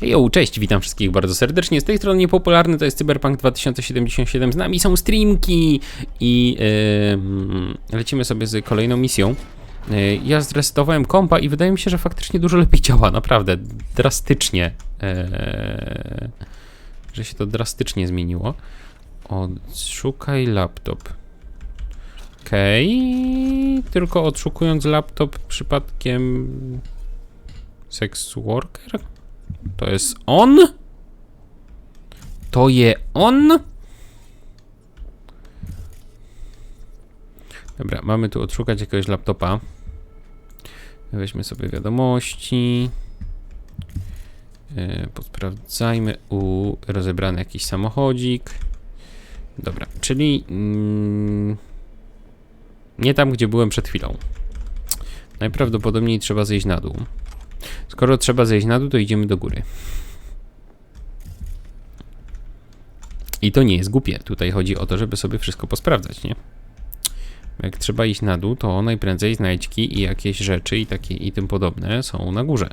Hejo, cześć, witam wszystkich bardzo serdecznie. Z tej strony niepopularny to jest Cyberpunk 2077. Z nami są streamki i yy, lecimy sobie z kolejną misją. Yy, ja zresetowałem kompa i wydaje mi się, że faktycznie dużo lepiej działa, naprawdę drastycznie. Yy, że się to drastycznie zmieniło. Odszukaj laptop. Okej, tylko odszukując laptop przypadkiem sex worker? To jest on? To je on? Dobra, mamy tu odszukać jakiegoś laptopa. Weźmy sobie wiadomości. Yy, Posprawdzajmy. U rozebrany jakiś samochodzik. Dobra, czyli mm, nie tam, gdzie byłem przed chwilą. Najprawdopodobniej trzeba zejść na dół. Skoro trzeba zejść na dół, to idziemy do góry. I to nie jest głupie. Tutaj chodzi o to, żeby sobie wszystko posprawdzać, nie? Jak trzeba iść na dół, to najprędzej znajdźki i jakieś rzeczy i takie i tym podobne są na górze.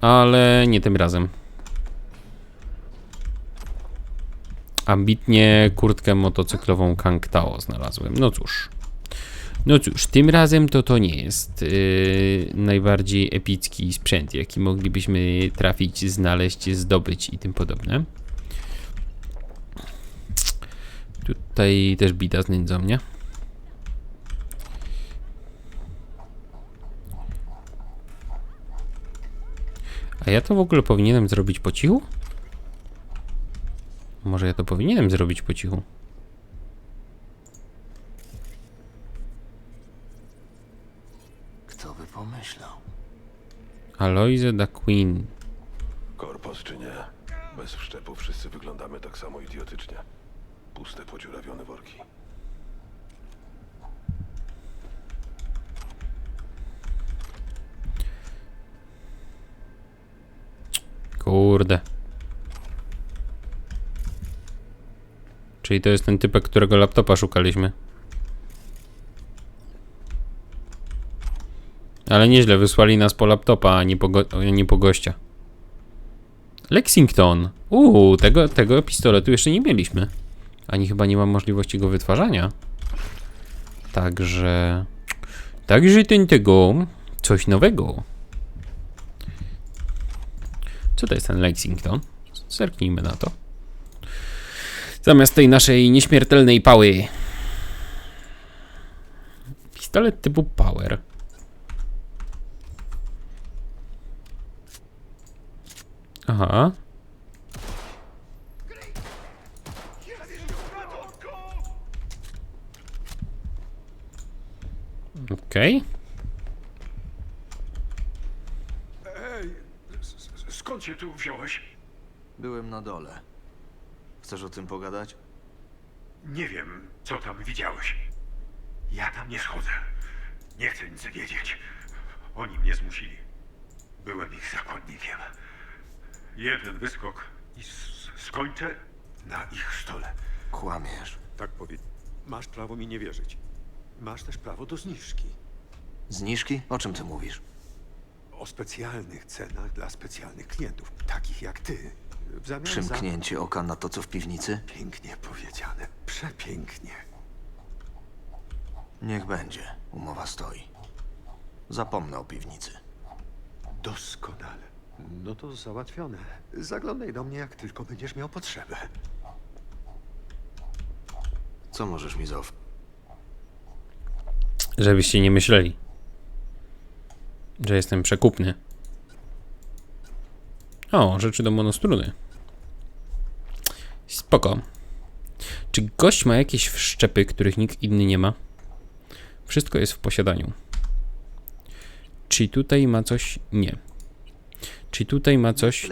Ale nie tym razem. Ambitnie kurtkę motocyklową Kangtao znalazłem. No cóż. No cóż, tym razem to to nie jest yy, najbardziej epicki sprzęt, jaki moglibyśmy trafić, znaleźć, zdobyć i tym podobne. Tutaj też bida z nędzą? A ja to w ogóle powinienem zrobić po cichu? Może ja to powinienem zrobić po cichu? Kto by pomyślał? Aloise da Queen. Korpos czy nie? Bez wszczepu wszyscy wyglądamy tak samo idiotycznie. Puste, podziurawione worki. Kurde. Czyli to jest ten typek, którego laptopa szukaliśmy. Ale nieźle, wysłali nas po laptopa, a nie po, go, nie po gościa. Lexington. Uuu, tego, tego pistoletu jeszcze nie mieliśmy. Ani chyba nie mam możliwości go wytwarzania. Także... Także ten tego... Coś nowego. Co to jest ten Lexington? Zerknijmy na to. Zamiast tej naszej nieśmiertelnej pały. Pistolet typu Power. Aha. Okej. Ej, s- s- skąd się tu wziąłeś? Byłem na dole. Chcesz o tym pogadać? Nie wiem, co tam widziałeś. Ja tam nie schodzę. Nie chcę nic wiedzieć. Oni mnie zmusili. Byłem ich zakonnikiem. Jeden wyskok i s- skończę na ich stole. Kłamiesz. Tak powiedz. Masz prawo mi nie wierzyć. Masz też prawo do zniżki. Zniżki? O czym ty mówisz? O specjalnych cenach dla specjalnych klientów, takich jak ty. W zamian za... Przymknięcie oka na to, co w piwnicy? Pięknie powiedziane. Przepięknie. Niech będzie. Umowa stoi. Zapomnę o piwnicy. Doskonale. No to załatwione. Zaglądaj do mnie, jak tylko będziesz miał potrzebę. Co możesz mi zaoferować? Żebyście nie myśleli, że jestem przekupny. O, rzeczy do monostruny. Spoko. Czy gość ma jakieś wszczepy, których nikt inny nie ma? Wszystko jest w posiadaniu. Czy tutaj ma coś? Nie. Czy tutaj ma coś?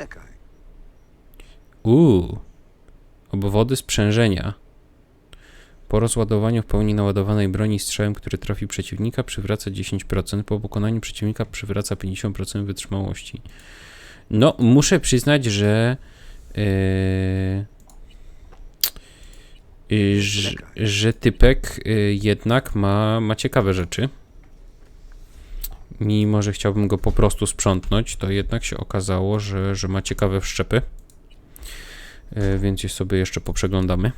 Uuu. Obwody sprzężenia. Po rozładowaniu w pełni naładowanej broni strzałem, który trafi przeciwnika, przywraca 10%. Po pokonaniu przeciwnika przywraca 50% wytrzymałości. No, muszę przyznać, że. Yy, że, że typek yy, jednak ma, ma ciekawe rzeczy. Mimo że chciałbym go po prostu sprzątnąć, to jednak się okazało, że, że ma ciekawe wszczepy. E, Więc je sobie jeszcze poprzeglądamy.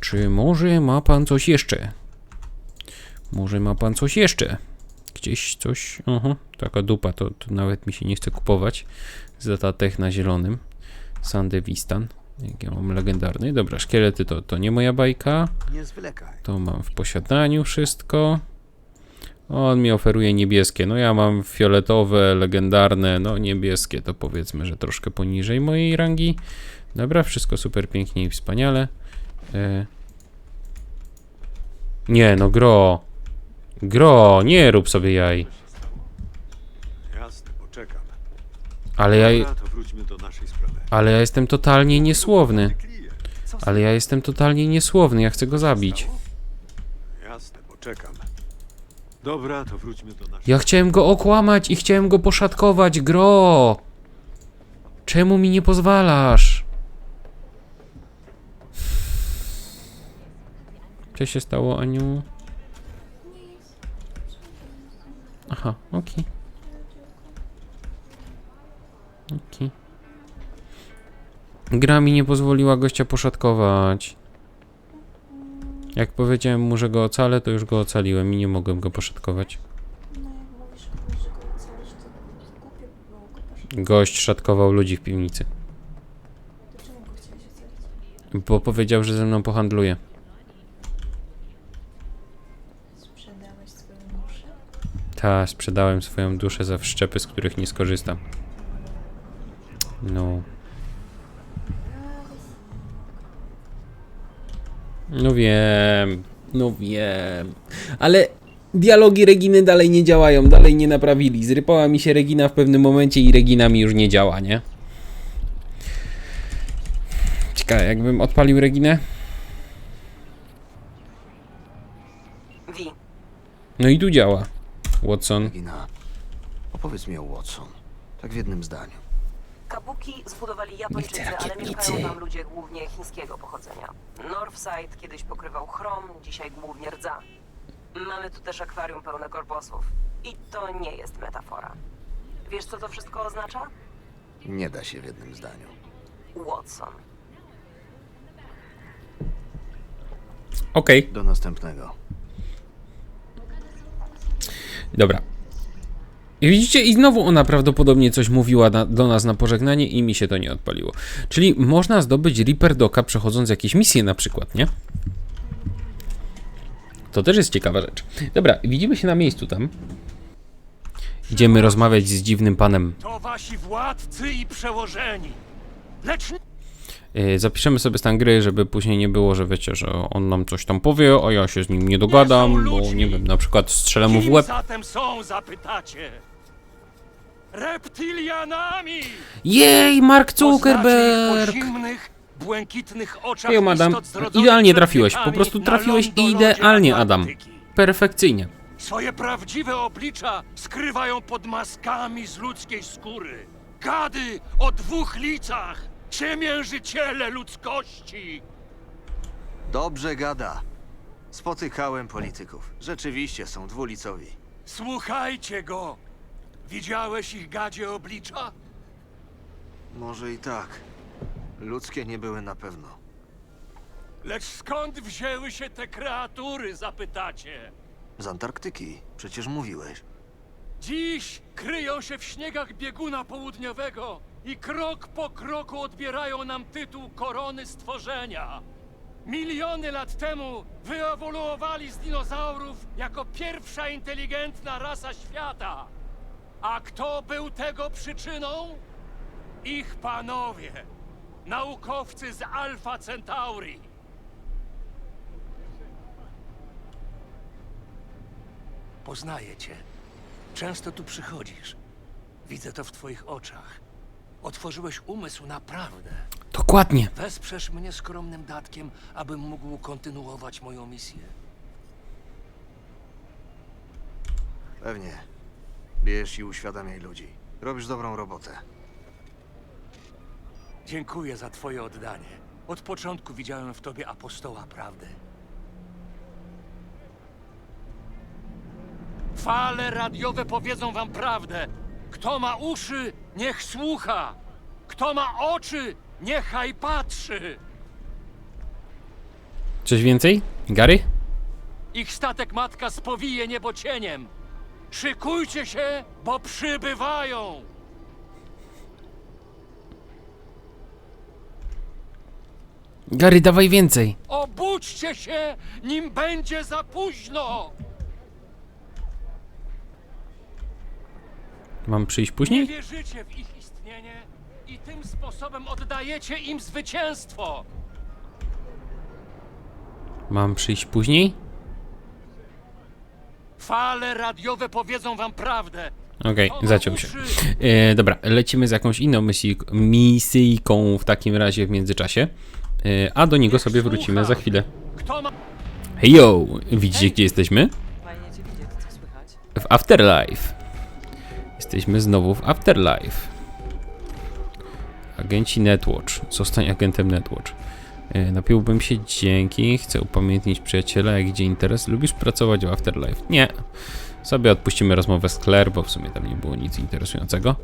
Czy może ma pan coś jeszcze? Może ma pan coś jeszcze? Gdzieś coś. Aha, taka dupa, to, to nawet mi się nie chce kupować. Zatatech na zielonym. Sandewistan. Jak ja mam legendarny. Dobra, szkielety to, to nie moja bajka. To mam w posiadaniu wszystko. On mi oferuje niebieskie. No ja mam fioletowe, legendarne, no niebieskie to powiedzmy, że troszkę poniżej mojej rangi. Dobra, wszystko super pięknie i wspaniale. E... Nie, no gro. Gro, nie rób sobie jaj. Jasne, poczekam. Ale ja, Dobra, to wróćmy do naszej sprawy. ale ja jestem totalnie niesłowny. Ale ja jestem totalnie niesłowny, ja chcę go zabić. Jasne, poczekam. Dobra, to wróćmy do naszej Ja chciałem go okłamać i chciałem go poszatkować, gro! Czemu mi nie pozwalasz? Co się stało, Aniu? Aha, okej. Okej. Gra mi nie pozwoliła gościa poszatkować. Jak powiedziałem mu, że go ocalę, to już go ocaliłem i nie mogłem go poszatkować. No jak mówisz, że go ocalisz, to głupio by było go. Gość szatkował ludzi w piwnicy, To czemu go chciałeś ocalić? bo powiedział, że ze mną pohandluje. Sprzedałeś swoją duszę? Ta, sprzedałem swoją duszę za wszczepy, z których nie skorzystam. No. No wiem, no wiem. Ale dialogi Reginy dalej nie działają, dalej nie naprawili. Zrypała mi się Regina w pewnym momencie i Regina mi już nie działa, nie? Ciekawe, jakbym odpalił Reginę? Wi, No i tu działa. Watson. Gina, opowiedz mi o Watson. Tak w jednym zdaniu. kabuki zbudowali Japończycy, ale mieszkają tam ludzie głównie chińskiego pochodzenia. Northside kiedyś pokrywał chrom, dzisiaj głównie rdza. Mamy tu też akwarium pełne korposów. I to nie jest metafora. Wiesz, co to wszystko oznacza? Nie da się w jednym zdaniu. Watson. Okej. Do następnego. Dobra. I widzicie, i znowu ona prawdopodobnie coś mówiła na, do nas na pożegnanie i mi się to nie odpaliło. Czyli można zdobyć Reaper Doka przechodząc jakieś misje na przykład, nie? To też jest ciekawa rzecz. Dobra, widzimy się na miejscu tam. Idziemy rozmawiać z dziwnym panem. To wasi władcy i przełożeni. Lecz Yy, zapiszemy sobie stan gry, żeby później nie było, że wiecie, że on nam coś tam powie, a ja się z nim nie dogadam, bo nie wiem, na przykład strzelę mu w kim łeb. zatem są, zapytacie? Reptilianami! Jej, Mark Poznacie ich Zuckerberg! po zimnych, błękitnych oczach Hejo, istot zrodzonych Idealnie przed trafiłeś, po wiekami prostu na trafiłeś lądolodzie idealnie, Adam. Atlantyki. Perfekcyjnie. Swoje prawdziwe oblicza skrywają pod maskami z ludzkiej skóry. Gady o dwóch licach, ciemiężyciele ludzkości. Dobrze gada. Spotykałem polityków. Rzeczywiście są dwulicowi. Słuchajcie go! Widziałeś ich gadzie oblicza? Może i tak. Ludzkie nie były na pewno. Lecz skąd wzięły się te kreatury, zapytacie? Z Antarktyki. Przecież mówiłeś. Dziś kryją się w śniegach bieguna południowego i krok po kroku odbierają nam tytuł korony stworzenia. Miliony lat temu wyewoluowali z dinozaurów jako pierwsza inteligentna rasa świata. A kto był tego przyczyną? Ich panowie, naukowcy z Alpha Centauri. Poznaję cię. Często tu przychodzisz. Widzę to w twoich oczach. Otworzyłeś umysł naprawdę. Dokładnie. Wesprzesz mnie skromnym datkiem, abym mógł kontynuować moją misję. Pewnie. Bierz i uświadamiaj ludzi. Robisz dobrą robotę. Dziękuję za twoje oddanie. Od początku widziałem w tobie apostoła prawdy. Fale radiowe powiedzą wam prawdę. Kto ma uszy, niech słucha. Kto ma oczy, niechaj patrzy. Coś więcej? Gary? Ich statek matka spowije niebo cieniem. Szykujcie się, bo przybywają. Gary, dawaj więcej. Obudźcie się, nim będzie za późno. Mam przyjść Nie później? wierzycie w ich istnienie i tym sposobem oddajecie im zwycięstwo. Mam przyjść później? Fale radiowe powiedzą wam prawdę. Okej, zaciął się. E, dobra, lecimy z jakąś inną misji, misyjką w takim razie w międzyczasie. E, a do niego sobie wrócimy za chwilę. Kto ma Hejo! Widzicie gdzie jesteśmy? Fajnie cię widzieć, co słychać? W Afterlife. Jesteśmy znowu w Afterlife. Agenci Netwatch. Zostań agentem Netwatch. E, Napiłbym się dzięki. Chcę upamiętnić przyjaciela, jak idzie interes. Lubisz pracować w Afterlife? Nie. Sobie odpuścimy rozmowę z Claire, bo w sumie tam nie było nic interesującego.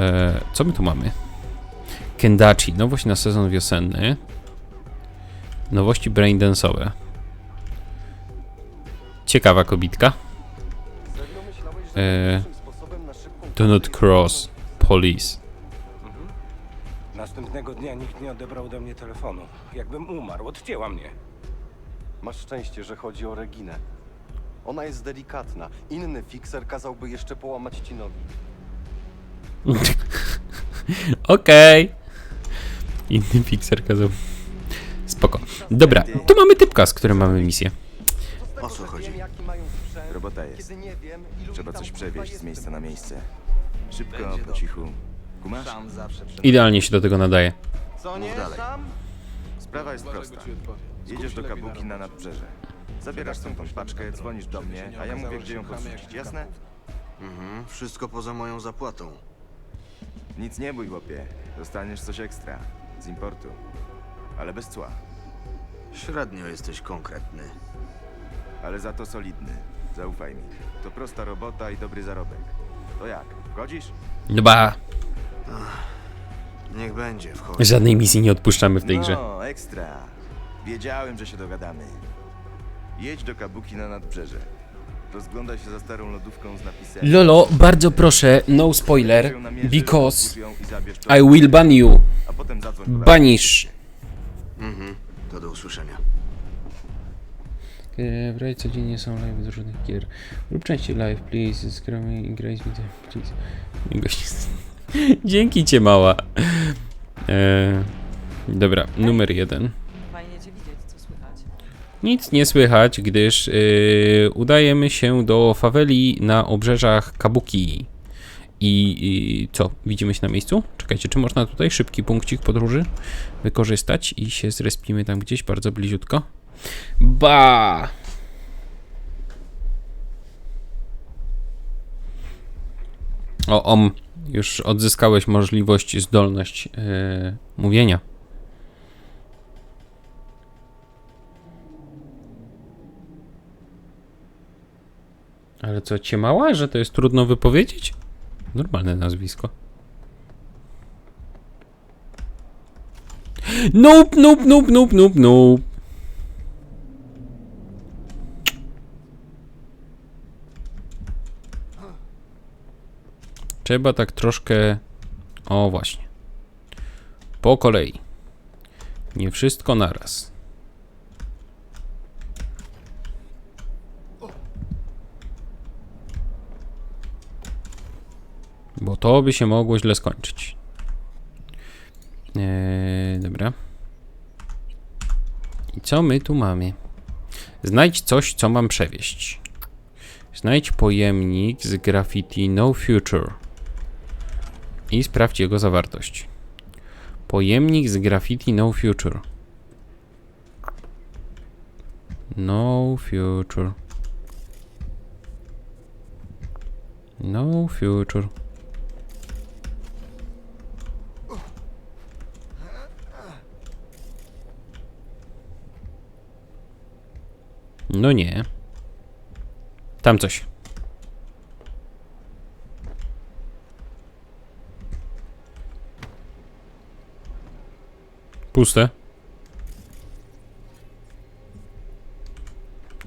E, co my tu mamy? Kendachi. Nowość na sezon wiosenny. Nowości braindance'owe. Ciekawa kobitka. E, do not cross police. Następnego dnia nikt nie odebrał do mnie telefonu. Jakbym umarł, odcięła mnie. Masz szczęście, że chodzi o Reginę. Ona jest delikatna. Inny fikser kazałby jeszcze połamać ci nogi. Okej. Inny fixer kazał. Spoko. Dobra, tu mamy typka, z którym mamy misję. O co chodzi? Robota jest. Trzeba coś przewieźć z miejsca na miejsce. Szybko, po cichu. Kumasz? Idealnie się do tego nadaje. Co Mów dalej. Sprawa jest prosta. Jedziesz do Kabuki na nadbrzeże. Zabierasz tą tą paczkę, dzwonisz do mnie, a ja mówię, gdzie ją podrzucić, jasne? Mhm, wszystko poza moją zapłatą. Nic nie bój, chłopie. Dostaniesz coś ekstra. Z importu. Ale bez cła. Średnio jesteś konkretny. Ale za to solidny. Zaufaj mi. To prosta robota i dobry zarobek. To jak? Wchodzisz? Dba. Niech będzie, wchodź. Żadnej misji nie odpuszczamy w tej grze. No, ekstra. Wiedziałem, że się dogadamy. Jedź do Kabuki na nadbrzeże. Rozglądaj się za starą lodówką z napisem... Lolo, bardzo proszę, no spoiler, because i will ban you. A potem zadzwoń po Banish. Mhm, to do usłyszenia. W raj codziennie są live z różnych gier. Rób częściej live, please. Zgramy i graj z widzem, please. Nie gości. Dzięki cię, mała. E, dobra, numer jeden. Fajnie cię widzieć, co słychać? Nic nie słychać, gdyż yy, udajemy się do faweli na obrzeżach Kabuki. I, I co? Widzimy się na miejscu? Czekajcie, czy można tutaj szybki punkcik podróży wykorzystać i się zrespimy tam gdzieś bardzo bliziutko? Ba! O, om, już odzyskałeś możliwość, zdolność yy, mówienia. Ale co, cię mała, że to jest trudno wypowiedzieć? Normalne nazwisko. Nope, nope, nope, nope, nope, nope. Trzeba tak troszkę... O, właśnie. Po kolei. Nie wszystko naraz. Bo to by się mogło źle skończyć. Eee, dobra. I co my tu mamy? Znajdź coś, co mam przewieźć. Znajdź pojemnik z graffiti No Future. I sprawdź jego zawartość. Pojemnik z graffiti No Future. No Future. No Future. No nie. Tam coś. Puste.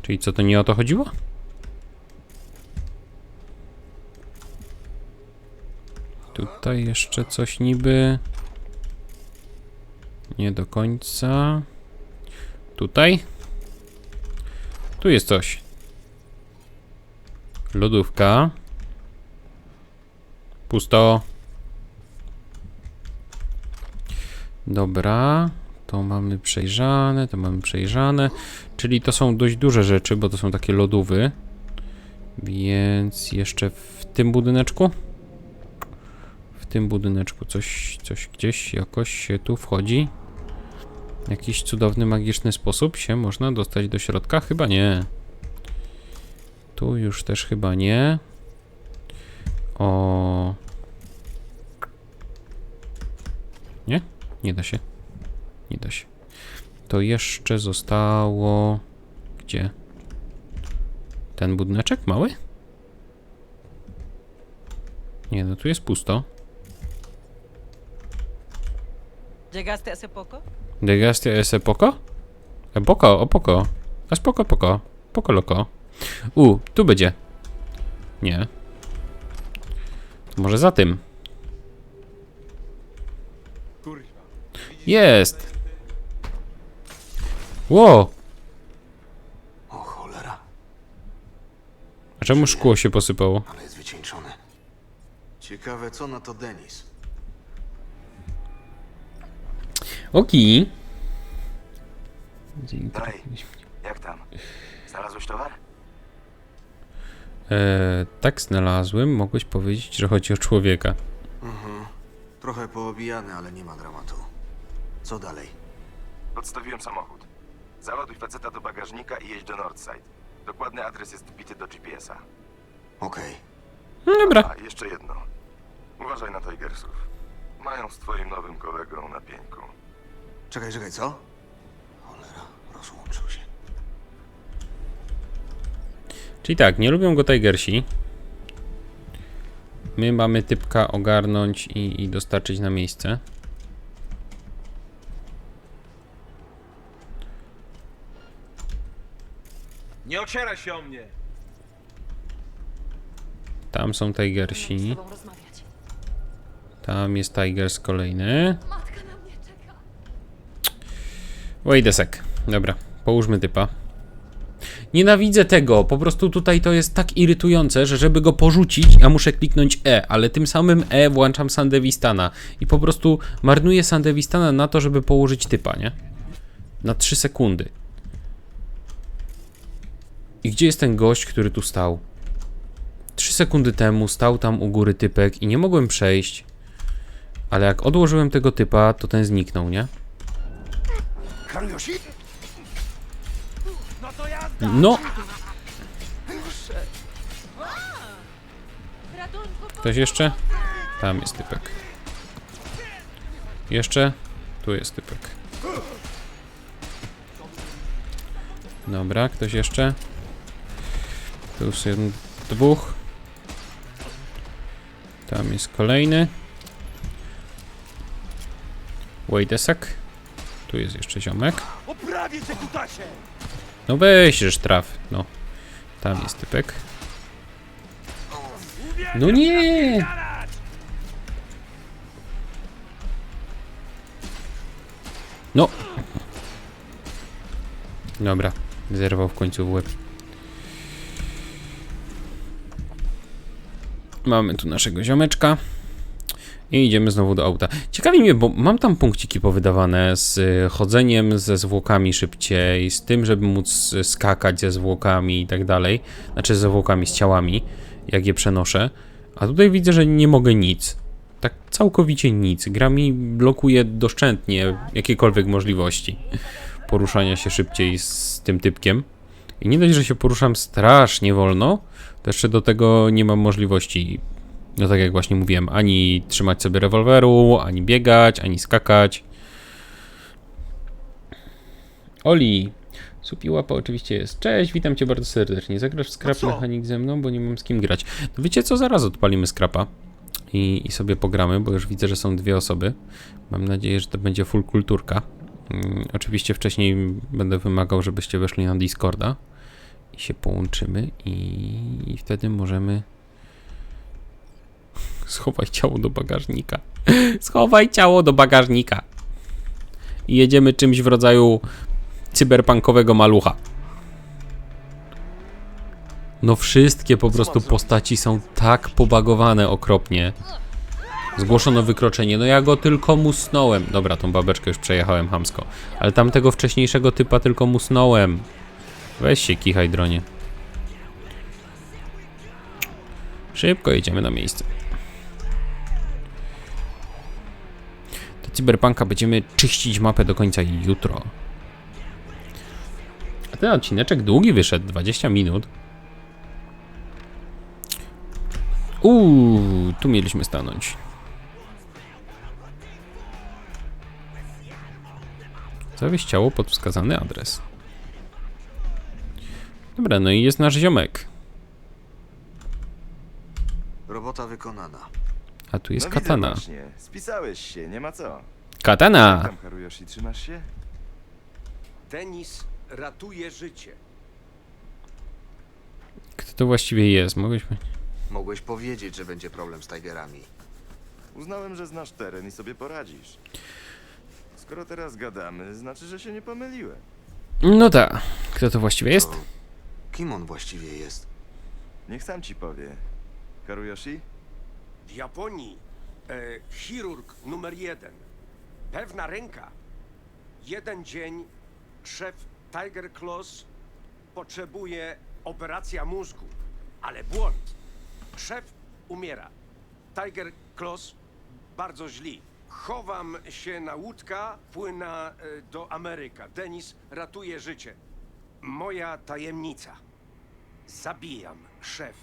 Czyli co, to nie o to chodziło? Tutaj jeszcze coś niby. Nie do końca. Tutaj. Tu jest coś. Lodówka. Pusto. Dobra. To mamy przejrzane, to mamy przejrzane. Czyli to są dość duże rzeczy, bo to są takie lodówy. Więc jeszcze w tym budyneczku. W tym budyneczku coś, coś gdzieś jakoś się tu wchodzi. W jakiś cudowny, magiczny sposób się można dostać do środka? Chyba nie. Tu już też chyba nie. O. Nie? Da się. Nie da się. To jeszcze zostało. Gdzie? Ten budyneczek mały? Nie, no tu jest pusto. ¿Llegaste hace poco? Llegaste ese poco? E poco, o poco. A spoko, poko. Poko loko. U, tu będzie. Nie. To może za tym. Jest! Ło! O cholera, A czemu szkło się posypało? ale jest wycieńczony. Ciekawe, co na to Denis. Oki. Daj, jak tam? Znalazłeś towar? E, tak znalazłem. Mogłeś powiedzieć, że chodzi o człowieka. Mhm. Trochę poobijany, ale nie ma dramatu. Co dalej? Podstawiłem samochód. Załaduj faceta do bagażnika i jedź do Northside. Dokładny adres jest wbity do GPS-a. Okej. No dobra. A, jeszcze jedno. Uważaj na Tigersów. Mają z twoim nowym kolegą na pieńku. Czekaj, czekaj, co? Cholera, rozłączył się. Czyli tak, nie lubią go Tigersi. My mamy typka ogarnąć i, i dostarczyć na miejsce. Nie ocieraj się o mnie! Tam są Tigersi. Z tobą rozmawiać. Tam jest Tigers kolejny. Wait a sec. Dobra, połóżmy typa. Nienawidzę tego, po prostu tutaj to jest tak irytujące, że żeby go porzucić, ja muszę kliknąć E, ale tym samym E włączam Sandewistana i po prostu marnuję Sandewistana na to, żeby położyć typa, nie? Na 3 sekundy. I gdzie jest ten gość, który tu stał? 3 sekundy temu stał tam u góry typek i nie mogłem przejść. Ale jak odłożyłem tego typa, to ten zniknął, nie? No! Ktoś jeszcze? Tam jest typek. Jeszcze? Tu jest typek. Dobra, ktoś jeszcze? Tu jest jeden, dwóch. Tam jest kolejny. Wait a sec. Tu jest jeszcze ziomek. Oprawię cię, kutasie! No weź, żeż traf. No. Tam jest typek. No nie! No. Dobra. Zerwał w końcu w łeb. Mamy tu naszego ziomeczka. I idziemy znowu do auta. Ciekawi mnie, bo mam tam punkciki powydawane z y, chodzeniem ze zwłokami szybciej, z tym, żeby móc y, skakać ze zwłokami i tak dalej. Znaczy ze zwłokami, z ciałami, jak je przenoszę. A tutaj widzę, że nie mogę nic. Tak całkowicie nic. Gra mi blokuje doszczętnie jakiekolwiek możliwości poruszania się szybciej z tym typkiem. I nie dość, że się poruszam strasznie wolno, to jeszcze do tego nie mam możliwości no tak jak właśnie mówiłem, ani trzymać sobie rewolweru, ani biegać, ani skakać. Oli, Supi łapa oczywiście jest. Cześć, witam cię bardzo serdecznie. Zagrasz w Scrap co? Mechanik ze mną, bo nie mam z kim grać. No wiecie co, zaraz odpalimy Scrapa i, i sobie pogramy, bo już widzę, że są dwie osoby. Mam nadzieję, że to będzie full kulturka. Mm, Oczywiście wcześniej będę wymagał, żebyście weszli na Discorda się połączymy i, i wtedy możemy schowaj ciało do bagażnika. Schowaj ciało do bagażnika. I jedziemy czymś w rodzaju cyberpunkowego malucha. No wszystkie po prostu postaci są tak pobagowane okropnie. Zgłoszono wykroczenie. No ja go tylko musnąłem. Dobra, tą babeczkę już przejechałem hamsko. Ale tamtego wcześniejszego typa tylko musnąłem. Weź się, kichaj dronie. Szybko jedziemy na miejsce. Do Cyberpunka będziemy czyścić mapę do końca jutro. A ten odcineczek długi wyszedł, 20 minut. Uuu, tu mieliśmy stanąć. Zawieź ciało pod wskazany adres. Dobra, no i jest nasz ziomek. Robota wykonana. A tu jest no widzę katana. właśnie. Spisałeś się, nie ma co. Katana! tam, Haruyoshi, trzymasz się? Denis ratuje życie. Kto to właściwie jest? Mogłeś... Mogłeś powiedzieć, że będzie problem z Tigerami. Uznałem, że znasz teren i sobie poradzisz. Skoro teraz gadamy, znaczy, że się nie pomyliłem. No tak. Kto to właściwie jest? To kim on właściwie jest? Niech sam ci powie. Haruyoshi? W Japonii e, chirurg numer jeden. Pewna ręka. Jeden dzień szef Tiger Claws potrzebuje operacja mózgu, ale błąd. Szef umiera. Tiger Claws bardzo źli. Chowam się na łódka, płynę e, do Ameryka. Denis ratuje życie. Moja tajemnica. Zabijam szef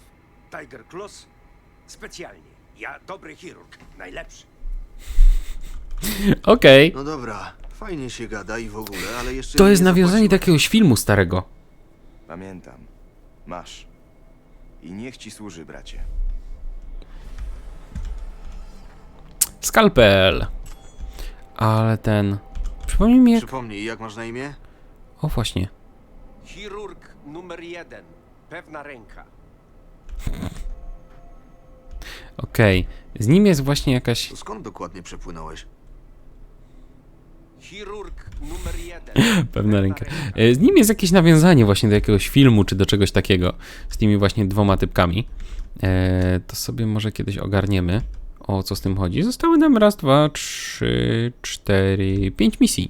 Tiger Claws specjalnie. Ja dobry chirurg, najlepszy. Okej. No dobra, fajnie się gada i w ogóle, ale jeszcze To mi jest nie nawiązanie do zapłaciłeś. jakiegoś filmu starego. Pamiętam. Masz. I niech ci służy, bracie. Skalpel. Ale ten... Przypomnij mi jak... Przypomnij, jak masz na imię? O właśnie. Chirurg numer jeden. Pewna ręka. Okej. Z nim jest właśnie jakaś... To skąd dokładnie przepłynąłeś? Chirurg numer jeden. Pewna ręka. E, Z nim jest jakieś nawiązanie właśnie do jakiegoś filmu, czy do czegoś takiego. Z tymi właśnie dwoma typkami. E, to sobie może kiedyś ogarniemy, o co z tym chodzi. Zostały nam raz, dwa, trzy, cztery, pięć misji.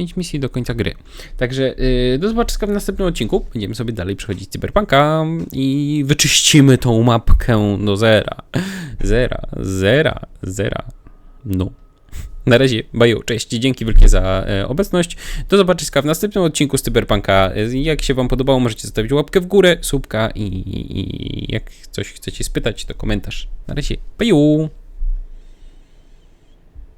Pięć misji do końca gry. Także e, do zobaczenia w następnym odcinku. Będziemy sobie dalej przechodzić Cyberpunka i wyczyścimy tą mapkę do zera. Zera, zera, zera. No. Na razie, baju, cześć, dzięki wielkie za e, obecność. Do zobaczenia w następnym odcinku z Cyberpunka. E, Jak się Wam podobało, możecie zostawić łapkę w górę, słupka i, i jak coś chcecie spytać, to komentarz. Na razie, baju!